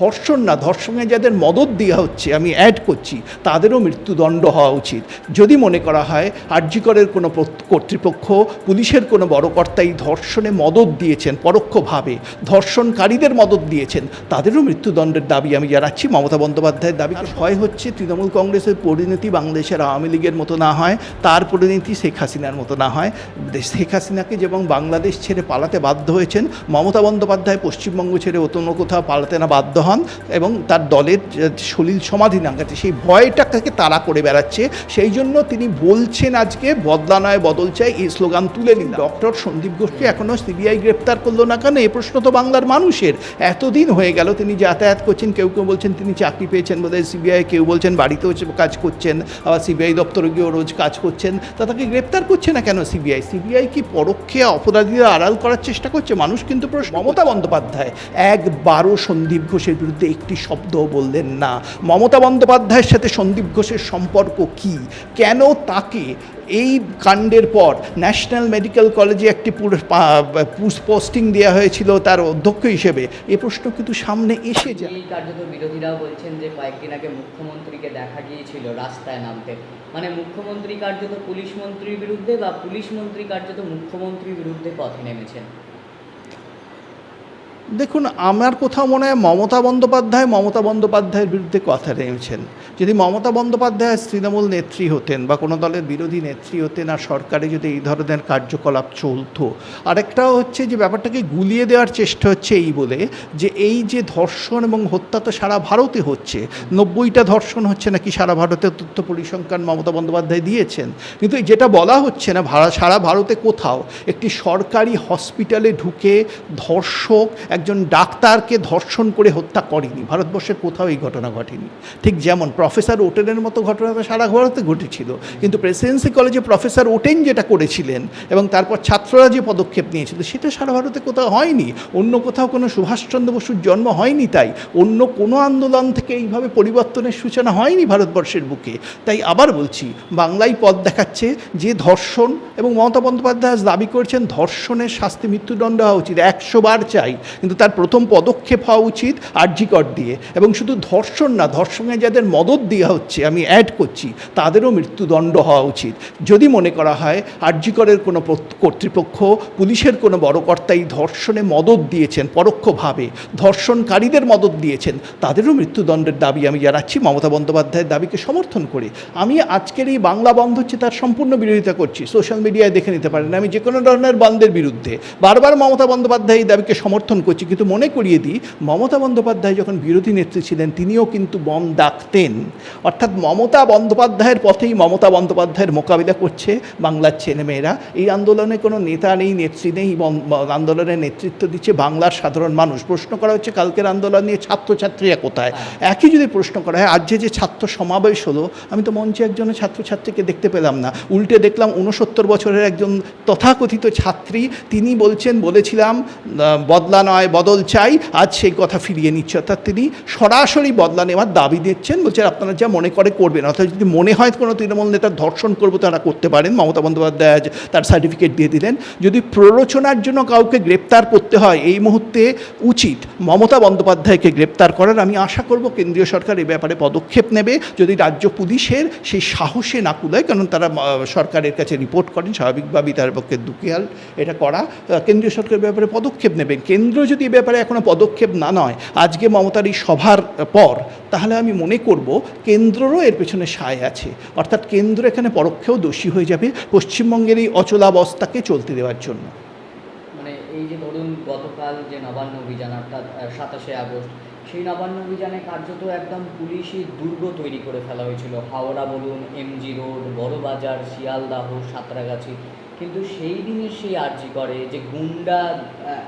ধর্ষণ না ধর্ষণে যাদের মদত দেওয়া হচ্ছে, আমি অ্যাড করছি, তাদেরও মৃত্যুদণ্ড হওয়া উচিত। যদি মনে করা হয় আর্যিকরের কোনো কর্তৃপক্ষ, পুলিশের কোনো বড় কর্তা এই ধর্ষণে মদত দিয়েছেন পরোক্ষভাবে, ধর্ষণকারীদের মদত দিয়েছেন, তাদেরও মৃত্যুদণ্ডের দাবি আমি জানাচ্ছি, মমতা বন্দ্যোপাধ্যায়ের দাবি। ভয় হচ্ছে তৃণমূল কংগ্রেসের পরিণতি বাংলাদেশের আওয়ামী লীগের মতো না হয়, তার পরিণতি শেখ হাসিনার মতো না হয়। শেখ হাসিনাকে যেমন বাংলাদেশ ছেড়ে পালাতে বাধ্য হয়েছেন, মমতা বন্দ্যোপাধ্যায় পশ্চিমবঙ্গ ছেড়ে অন্য কোথাও পালাতে না বাধ্য হন এবং তার দলের সলিল সমাধি নাঙ্গাতে সেই ভয়টাকে তারা করে বেড়াচ্ছে। সেই জন্য তিনি বলছেন আজকে বদলা নয় বদল চাই এই স্লোগান তুলে নিন। ডক্টর সন্দীপ ঘোষকে এখনও সিবিআই গ্রেপ্তার করল না কেন? এ প্রশ্ন তো বাংলার মানুষের। এতদিন হয়ে গেল তিনি যাতায়াত করছেন কেউ কেউ বলছেন তিনি চাকরি পেয়েছেন বোধহয় সিবিআই কেউ বলছেন বাড়িতেও কাজ করছেন আবার সিবিআই দপ্তরে গিয়েও রোজ কাজ করছেন। তা তাকে গ্রেপ্তার করছে না কেন সিবিআই? সিবিআই কি পরোক্ষে অপরাধীরা আড়াল করার চেষ্টা করছে? মানুষ কিন্তু প্রশ্ন মমতা বন্দ্যোপাধ্যায় একবারও সন্দীপ ঘোষের বিরুদ্ধে একটি শব্দও বললেন না। মমতা বন্দ্যোপাধ্যায়ের সাথে সন্দীপ ঘোষের সম্পর্ক কি? কেন তাকে এই কাণ্ডের পর ন্যাশনাল মেডিকেল কলেজে একটি পোস্টিং দেওয়া হয়েছিল তার অধ্যক্ষ হিসেবে? এ প্রশ্ন কিন্তু সামনে এসে যায়। কার্যত বিরোধীরাও বলছেন যে কয়েকদিন আগে মুখ্যমন্ত্রীকে দেখা গিয়েছিল রাস্তায় নামতে। মানে মুখ্যমন্ত্রী কার্যত পুলিশ মন্ত্রীর বিরুদ্ধে বা পুলিশ মন্ত্রী কার্যত মুখ্যমন্ত্রীর বিরুদ্ধে পথে নেমেছেন। দেখুন, আমার কোথাও মনে হয় মমতা বন্দ্যোপাধ্যায় মমতা বন্দ্যোপাধ্যায়ের বিরুদ্ধে কথা নেমেছেন যদি মমতা বন্দ্যোপাধ্যায় তৃণমূল নেত্রী হতেন বা কোনো দলের বিরোধী নেত্রী হতেন আর সরকারে যদি এই ধরনের কার্যকলাপ চলতো, আরেকটাও হচ্ছে যে ব্যাপারটাকে গুলিয়ে দেওয়ার চেষ্টা হচ্ছে এই বলে যে এই যে ধর্ষণ এবং হত্যা তো সারা ভারতে হচ্ছে, নব্বইটা ধর্ষণ হচ্ছে নাকি সারা ভারতে তথ্য পরিসংখ্যান মমতা বন্দ্যোপাধ্যায় দিয়েছেন। কিন্তু যেটা বলা হচ্ছে না সারা ভারতে কোথাও একটি সরকারি হসপিটালে ঢুকে ধর্ষক একজন ডাক্তারকে ধর্ষণ করে হত্যা করেনি। ভারতবর্ষের কোথাও এই ঘটনা ঘটেনি। ঠিক যেমন প্রফেসর ওটেনের মতো ঘটনা তো সারা ভারতে ঘটেছিল। কিন্তু প্রেসিডেন্সি কলেজে প্রফেসর ওটেন যেটা করেছিলেন এবং তারপর ছাত্ররা যে পদক্ষেপ নিয়েছিল, সেটা সারা ভারতে কোথাও হয়নি। অন্য কোথাও কোনো সুভাষচন্দ্র বসুর জন্ম হয়নি তাই। অন্য কোনো আন্দোলন থেকে এইভাবে পরিবর্তনের সূচনা হয়নি ভারতবর্ষের বুকে। তাই আবার বলছি, বাংলায় পথ দেখাচ্ছে যে ধর্ষণ এবং মমতা বন্দ্যোপাধ্যায় দাবি করছেন, ধর্ষণের শাস্তি মৃত্যুদণ্ড হওয়া উচিত। একশো বার চাই। কিন্তু তার প্রথম পদক্ষেপ হওয়া উচিত আর্জিকর দিয়ে। এবং শুধু ধর্ষণ না, ধর্ষণে যাদের মদত দেওয়া হচ্ছে, আমি অ্যাড করছি, তাদেরও মৃত্যুদণ্ড হওয়া উচিত। যদি মনে করা হয় আর্জিকরের কোনো কর্তৃপক্ষ, পুলিশের কোনো বড় কর্তা এই ধর্ষণে মদত দিয়েছেন পরোক্ষভাবে, ধর্ষণকারীদের মদত দিয়েছেন, তাদেরও মৃত্যুদণ্ডের দাবি আমি জানাচ্ছি, মমতা বন্দ্যোপাধ্যায়ের দাবিকে সমর্থন করে। আমি আজকের এই বাংলা বন্ধ হচ্ছে, তার সম্পূর্ণ বিরোধিতা করছি সোশ্যাল মিডিয়ায় দেখে নিতে পারেন। আমি যে কোনো ধরনের বন্ধের বিরুদ্ধে বারবার মমতা বন্দ্যোপাধ্যায় এই দাবিকে সমর্থন করছি। কিন্তু মনে করিয়ে দিই মমতা বন্দ্যোপাধ্যায় যখন বিরোধী নেত্রী ছিলেন তিনিও কিন্তু বম ডাকতেন। অর্থাৎ মমতা বন্দ্যোপাধ্যায়ের পথেই মমতা বন্দ্যোপাধ্যায়ের মোকাবিলা করছে বাংলার ছেলেমেয়েরা। এই আন্দোলনে কোনো নেতা নেই নেত্রী নেই আন্দোলনের নেতৃত্ব দিচ্ছে বাংলার সাধারণ মানুষ। প্রশ্ন করা হচ্ছে কালকের আন্দোলন নিয়ে ছাত্রছাত্রীরা কোথায়? একই যদি প্রশ্ন করা হয় আজ যে যে ছাত্র সমাবেশ হলো আমি তো মঞ্চে একজনের ছাত্রছাত্রীকে দেখতে পেলাম না। উল্টে দেখলাম উনসত্তর বছরের একজন তথাকথিত ছাত্রী তিনি বলছেন বলেছিলাম বদলা নয় বদল চাই। আজ সেই কথা ফিরিয়ে নিচ্ছে। অর্থাৎ তিনি সরাসরি বদলা নেওয়ার দাবি দিচ্ছেন। বলছেন, আপনারা যা মনে করে করবেন। অর্থাৎ যদি মনে হয় কোনো তৃণমূল নেতার ধর্ষণ করব, তারা করতে পারেন। মমতা বন্দ্যোপাধ্যায় আজ তার সার্টিফিকেট দিয়ে দিলেন। যদি প্ররোচনার জন্য কাউকে গ্রেপ্তার করতে হয়, এই মুহূর্তে উচিত মমতা বন্দ্যোপাধ্যায়কে গ্রেপ্তার করার। আমি আশা করব কেন্দ্রীয় সরকার এ ব্যাপারে পদক্ষেপ নেবে। যদি রাজ্য পুলিশের সেই সাহসে না কুলায়, কারণ তারা সরকারের কাছে রিপোর্ট করেন, স্বাভাবিকভাবেই তার পক্ষে দুঃখিয়াল এটা করা। কেন্দ্রীয় সরকারের ব্যাপারে পদক্ষেপ নেবেন। কেন্দ্র যদি এ ব্যাপারে এখনও পদক্ষেপ না নয়, আজকে মমতার এই সভার পর, তাহলে আমি মনে করব কেন্দ্ররও এর পেছনে সায় আছে। অর্থাৎ কেন্দ্র এখানে পরোক্ষেও দোষী হয়ে যাবে পশ্চিমবঙ্গের এই অচলাবস্থাকে চলতে দেওয়ার জন্য। মানে এই যে ধরুন গতকাল যে নবান্ন অভিযান, অর্থাৎ সাতাশে আগস্ট, সেই নবান্ন অভিযানে কার্যত একদম পুলিশই দুর্গ তৈরি করে ফেলা হয়েছিল। হাওড়া বলুন, এমজি রোড, বড়বাজার, শিয়ালদাহ, সাঁতরাগাছি। কিন্তু সেই দিনে সেই আর্জি করে যে গুন্ডা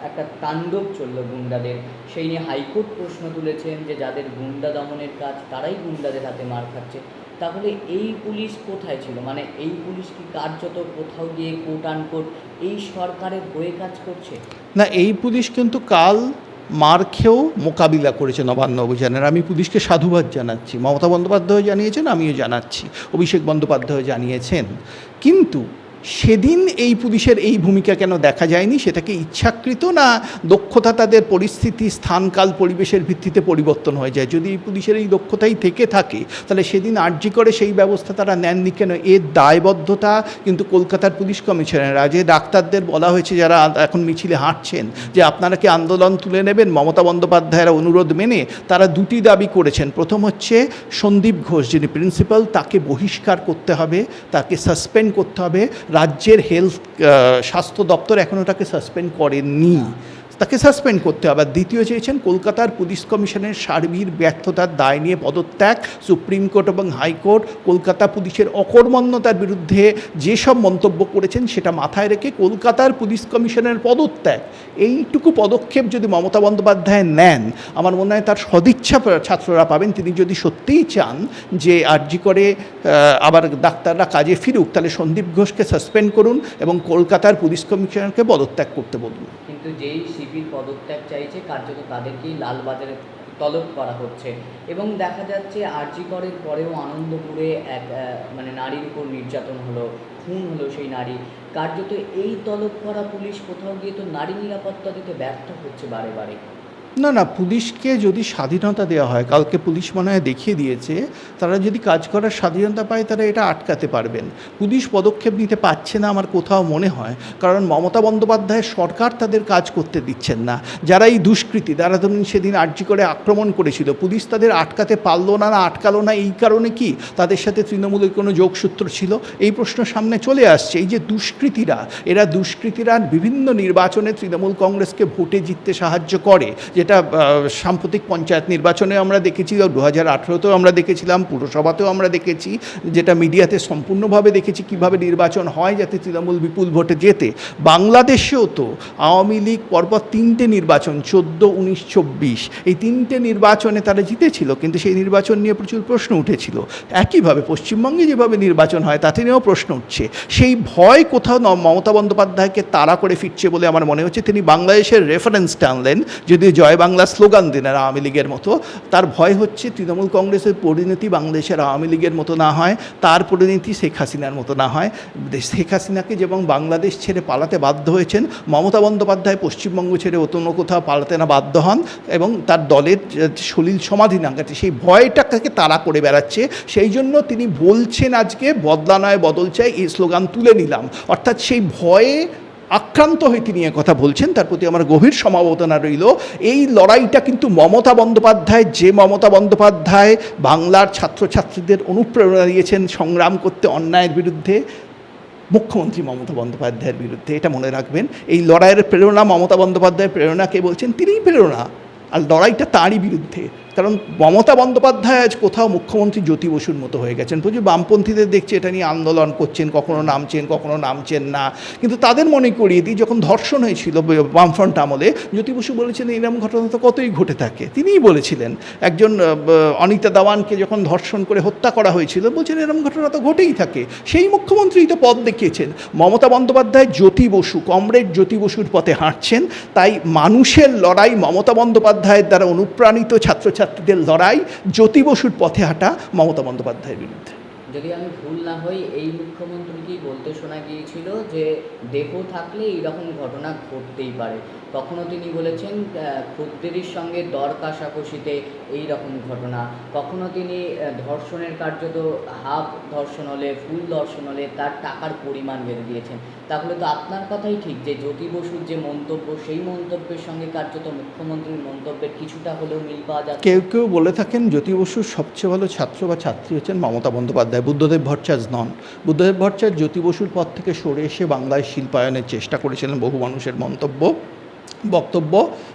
একটা তাণ্ডব চলল গুন্ডাদের। সেই নিয়ে হাইকোর্ট প্রশ্ন তুলেছেন যে যাদের গুন্ডা দমনের কাজ, তারাই গুন্ডাদের হাতে মার খাচ্ছে। তাহলে এই পুলিশ কোথায় ছিল? মানে এই পুলিশ কি কার্যত কোথাও গিয়ে কোট আনকোট এই সরকারের হয়ে কাজ করছে? না, এই পুলিশ কিন্তু কাল মার খেয়েও মোকাবিলা করেছে নবান্ন অভিযানের। আমি পুলিশকে সাধুবাদ জানাচ্ছি। মমতা বন্দ্যোপাধ্যায় জানিয়েছেন, আমিও জানাচ্ছি। অভিষেক বন্দ্যোপাধ্যায় জানিয়েছেন। কিন্তু সেদিন এই পুলিশের এই ভূমিকা কেন দেখা যায়নি? সেটাকে ইচ্ছাকৃত না দক্ষতা তাদের পরিস্থিতি, স্থানকাল, পরিবেশের ভিত্তিতে পরিবর্তন হয়ে যায়? যদি এই পুলিশের এই দক্ষতাই থেকে থাকে, তাহলে সেদিন আর্জি করে সেই ব্যবস্থা তারা নেননি কেন? এর দায়বদ্ধতা কিন্তু কলকাতার পুলিশ কমিশনার আজ ডাক্তারদের বলা হয়েছে যারা এখন মিছিলে হাঁটছেন, যে আপনারা কি আন্দোলন তুলে নেবেন? মমতা বন্দ্যোপাধ্যায়ের অনুরোধ মেনে তারা দুটি দাবি করেছেন। প্রথম হচ্ছে সন্দীপ ঘোষ, যিনি প্রিন্সিপাল তাকে বহিষ্কার করতে হবে, তাকে সাসপেন্ড করতে হবে। রাজ্যের হেলথ স্বাস্থ্য দপ্তর এখন ওটাকে সাসপেন্ড করেননি তাকে সাসপেন্ড করতে হবে। দ্বিতীয় চেয়েছেন, কলকাতার পুলিশ কমিশনের সার্বিক ব্যর্থতার দায় নিয়ে পদত্যাগ, সুপ্রিম কোর্ট এবং হাইকোর্ট কলকাতা পুলিশের অকর্মণ্যতার বিরুদ্ধে যেসব মন্তব্য করেছেন সেটা মাথায় রেখে কলকাতার পুলিশ কমিশনের পদত্যাগ। এইটুকু পদক্ষেপ যদি মমতা বন্দ্যোপাধ্যায় নেন, আমার মনে হয় তার সদিচ্ছা ছাত্ররা পাবেন। তিনি যদি সত্যিই চান যে আর্জি করে আবার ডাক্তাররা কাজে ফিরুক, তাহলে সন্দীপ ঘোষকে সাসপেন্ড করুন এবং কলকাতার পুলিশ কমিশনারকে পদত্যাগ করতে বলুন। কিন্তু যেই শিবির পদত্যাগ চাইছে, কার্যত তাদেরকেই লালবাজারে তলব করা হচ্ছে। এবং দেখা যাচ্ছে, আরজি করের পরেও আনন্দপুরে এক মানে নারীর উপর নির্যাতন হলো, খুন হলো সেই নারী। কার্যত এই তলব করা পুলিশ কোথাও গিয়ে তো নারী নিরাপত্তা দিতে ব্যর্থ হচ্ছে বারে বারে। না না, পুলিশকে যদি স্বাধীনতা দেওয়া হয়, কালকে পুলিশ মনে হয় দেখিয়ে দিয়েছে, তারা যদি কাজ করার স্বাধীনতা পায়, তারা এটা আটকাতে পারবেন। পুলিশ পদক্ষেপ নিতে পারছে না আমার কোথাও মনে হয়, কারণ মমতা বন্দ্যোপাধ্যায়ের সরকার তাদের কাজ করতে দিচ্ছেন না। যারা এই দুষ্কৃতী, তারা ধরুন সেদিন আর্জি করে আক্রমণ করেছিল, পুলিশ তাদের আটকাতে পারল না না, আটকালো না, এই কারণে কি তাদের সাথে তৃণমূলের কোনো যোগসূত্র ছিল? এই প্রশ্ন সামনে চলে আসছে, এই যে দুষ্কৃতীরা, এরা দুষ্কৃতীরা বিভিন্ন নির্বাচনে তৃণমূল কংগ্রেসকে ভোটে জিততে সাহায্য করে যেটা সাম্প্রতিক পঞ্চায়েত নির্বাচনে আমরা দেখেছি দু হাজার আঠেরোতেও আমরা দেখেছিলাম, পুরসভাতেও আমরা দেখেছি, যেটা মিডিয়াতে সম্পূর্ণভাবে দেখেছি কীভাবে নির্বাচন হয় যাতে তৃণমূল বিপুল ভোটে জেতে। বাংলাদেশেও তো আওয়ামী লীগ পরপর তিনটে নির্বাচন, চোদ্দ, উনিশ, চব্বিশ, এই তিনটে নির্বাচনে তারা জিতেছিল, কিন্তু সেই নির্বাচন নিয়ে প্রচুর প্রশ্ন উঠেছিল। একইভাবে পশ্চিমবঙ্গে যেভাবে নির্বাচন হয়, তাতে নিয়েও প্রশ্ন উঠছে। সেই ভয় কোথাও মমতা বন্দ্যোপাধ্যায়কে তাড়া করে ফিরছে বলে আমার মনে হচ্ছে, তিনি বাংলাদেশের রেফারেন্স টানলেন যদি জয় বাংলা স্লোগান দিন আর আওয়ামী লীগের মতো। তার ভয় হচ্ছে তৃণমূল কংগ্রেসের পরিণতি বাংলাদেশের আওয়ামী লীগের মতো না হয়, তার পরিণতি শেখ হাসিনার মতো না হয়। শেখ হাসিনাকে যেমন বাংলাদেশ ছেড়ে পালাতে বাধ্য হয়েছেন, মমতা বন্দ্যোপাধ্যায় পশ্চিমবঙ্গ ছেড়ে অন্য কোথাও পালাতে না বাধ্য হন এবং তার দলের সলিল সমাধি না নাগাতে সেই ভয়টাকে তাড়া করে বেড়াচ্ছে। সেই জন্য তিনি বলছেন আজকে, বদলা নয়, বদল চাই, এই স্লোগান তুলে নিলাম। অর্থাৎ সেই ভয়ে আক্রান্ত হয়ে তিনি কথা বলছেন। তার প্রতি আমার গভীর সমাবর্তনা রইল। এই লড়াইটা কিন্তু মমতা বন্দ্যোপাধ্যায়, যে মমতা বন্দ্যোপাধ্যায় বাংলার ছাত্রছাত্রীদের অনুপ্রেরণা দিয়েছেন সংগ্রাম করতে অন্যায়ের বিরুদ্ধে, মুখ্যমন্ত্রী মমতা বন্দ্যোপাধ্যায়ের বিরুদ্ধে, এটা মনে রাখবেন। এই লড়াইয়ের প্রেরণা মমতা বন্দ্যোপাধ্যায়ের প্রেরণাকে বলছেন? তিনিই প্রেরণা। আর লড়াইটা তাঁরই বিরুদ্ধে। কারণ মমতা বন্দ্যোপাধ্যায় আজ কোথাও মুখ্যমন্ত্রী জ্যোতি বসুর মতো হয়ে গেছেন। প্রচুর বামপন্থীদের দেখছে, এটা নিয়ে আন্দোলন করছেন, কখনো নামছেন কখনো নামছেন না। কিন্তু তাদের মনে করিয়ে দিই, যখন ধর্ষণ হয়েছিল বামফ্রন্ট আমলে, জ্যোতি বসু বলেছেন এরকম ঘটনা তো কতই ঘটে থাকে? তিনিই বলেছিলেন, একজন অনিতা দাওয়ানকে যখন ধর্ষণ করে হত্যা করা হয়েছিল, বলছেন এরকম ঘটনা তো ঘটেই থাকে। সেই মুখ্যমন্ত্রীই তো পথ দেখিয়েছেন। মমতা বন্দ্যোপাধ্যায়, জ্যোতি বসু, কমরেড জ্যোতি বসুর পথে হাঁটছেন, তাই মানুষের লড়াই মমতা বন্দ্যোপাধ্যায়ের দ্বারা অনুপ্রাণিত ছাত্রছাত্রীদের লড়াই জ্যোতি বসুর পথে হাঁটা মমতা বন্দ্যোপাধ্যায়ের বিরুদ্ধে। যদি আমি ভুল না হই, এই মুখ্যমন্ত্রীকেই বলতে শোনা গিয়েছিল যে, দেহ থাকলে এইরকম ঘটনা ঘটতেই পারে। কখনো তিনি বলেছেন খদ্দেরির সঙ্গে দর কাশাকষিতে এই রকম ঘটনা। কখনো তিনি ধর্ষণের কার্যত হাফ ধর্ষণ হলে, ফুল ধর্ষণ হলে তার টাকার পরিমাণ বেঁধে দিয়েছেন। তাহলে তো আপনার কথাই ঠিক যে জ্যোতি বসুর যে মন্তব্য, সেই মন্তব্যের সঙ্গে কার্যত মুখ্যমন্ত্রীর মন্তব্যের কিছুটা হলেও মিল পাওয়া যাচ্ছে। কেউ কেউ বলে থাকেন জ্যোতি বসুর সবচেয়ে ভালো ছাত্র বা ছাত্রী হচ্ছেন মমতা বন্দ্যোপাধ্যায়, বুদ্ধদেব ভট্টাচার্য নন। বুদ্ধদেব ভট্টাচার্য জ্যোতি বসুর পদ থেকে সরে এসে বাংলায় শিল্পায়নের চেষ্টা করেছিলেন বহু মানুষের মন্তব্য। বক্তব্য,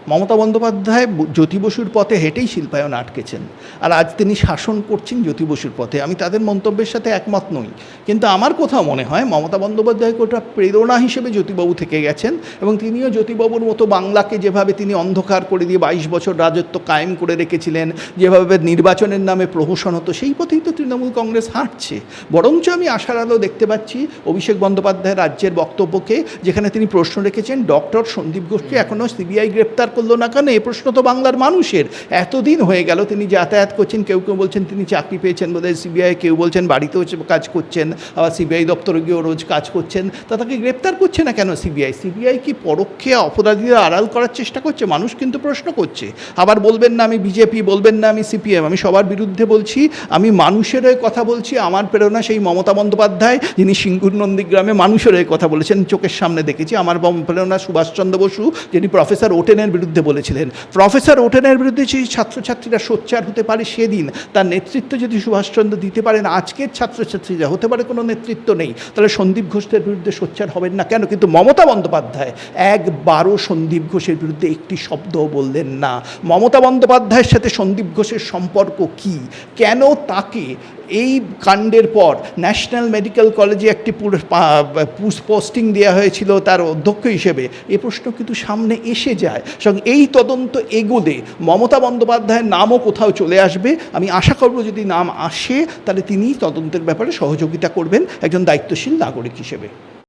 মমতা বন্দ্যোপাধ্যায় জ্যোতি বসুর পথে হেঁটেই শিল্পায়ন আটকেছেন। আর আজ তিনি শাসন করছেন জ্যোতি বসুর পথে। আমি তাদের মন্তব্যের সাথে একমত নই। কিন্তু আমার কোথাও মনে হয় মমতা বন্দ্যোপাধ্যায়কে ওটা প্রেরণা হিসেবে জ্যোতিবাবু থেকে গেছেন এবং তিনিও জ্যোতিবাবুর মতো বাংলাকে যেভাবে তিনি অন্ধকার করে দিয়ে বাইশ বছর রাজত্ব কায়েম করে রেখেছিলেন, যেভাবে নির্বাচনের নামে প্রহসন হতো, সেই পথেই তো তৃণমূল কংগ্রেস হাঁটছে। বরঞ্চ আমি আশার আলো দেখতে পাচ্ছি অভিষেক বন্দ্যোপাধ্যায় রাজ্যের বক্তব্যকে, যেখানে তিনি প্রশ্ন রেখেছেন, ডক্টর সন্দীপ ঘোষকে এখনও সিবিআই গ্রেপ্তার করল না কেন? এ প্রশ্ন তো বাংলার মানুষের। এতদিন হয়ে গেল তিনি যাতায়াত করছেন, কেউ কেউ বলছেন তিনি চাকরি পেয়েছেন বোধহয় সিবিআই, কেউ বলছেন বাড়িতেও কাজ করছেন, আবার সিবিআই দপ্তরে গিয়েও রোজ কাজ করছেন। তা তাকে গ্রেপ্তার করছে না কেন সিবিআই? সিবিআই কি পরোক্ষে অপরাধীরা আড়াল করার চেষ্টা করছে? মানুষ কিন্তু প্রশ্ন করছে। আবার বলবেন না আমি বিজেপি, বলবেন না আমি সিপিএম। আমি সবার বিরুদ্ধে বলছি, আমি মানুষের হয়ে কথা বলছি, আমার প্রেরণা সেই মমতা বন্দ্যোপাধ্যায়, যিনি সিঙ্গুর নন্দীগ্রামে মানুষের হয়ে কথা বলেছেন, চোখের সামনে দেখেছি। আমার প্রেরণা সুভাষচন্দ্র বসু, যিনি প্রফেসর ওটেনের বিরুদ্ধে বলেছিলেন। প্রফেসর ওটেনের বিরুদ্ধে সেই ছাত্রছাত্রীরা সোচ্চার হতে পারে সেদিন, তার নেতৃত্ব যদি সুভাষচন্দ্র দিতে পারেন, আজকের ছাত্রছাত্রীরা, হতে পারে কোনো নেতৃত্ব নেই, তাহলে সন্দীপ ঘোষের বিরুদ্ধে সোচ্চার হবেন না কেন? কিন্তু মমতা বন্দ্যোপাধ্যায়, একবারও সন্দীপ ঘোষের বিরুদ্ধে একটি শব্দও বললেন না। মমতা বন্দ্যোপাধ্যায়ের সাথে সন্দীপ ঘোষের সম্পর্ক কি? কেন তাকে এই কাণ্ডের পর ন্যাশনাল মেডিকেল কলেজে একটি পোস্টিং দেওয়া হয়েছিল তার অধ্যক্ষ হিসেবে? এ প্রশ্ন কিন্তু সামনে এসে যায়। সং এই তদন্ত এগোলে মমতা বন্দ্যোপাধ্যায়ের নামও কোথাও চলে আসবে। আমি আশা করব যদি নাম আসে, তাহলে তিনি তদন্তের ব্যাপারে সহযোগিতা করবেন একজন দায়িত্বশীল নাগরিক হিসেবে।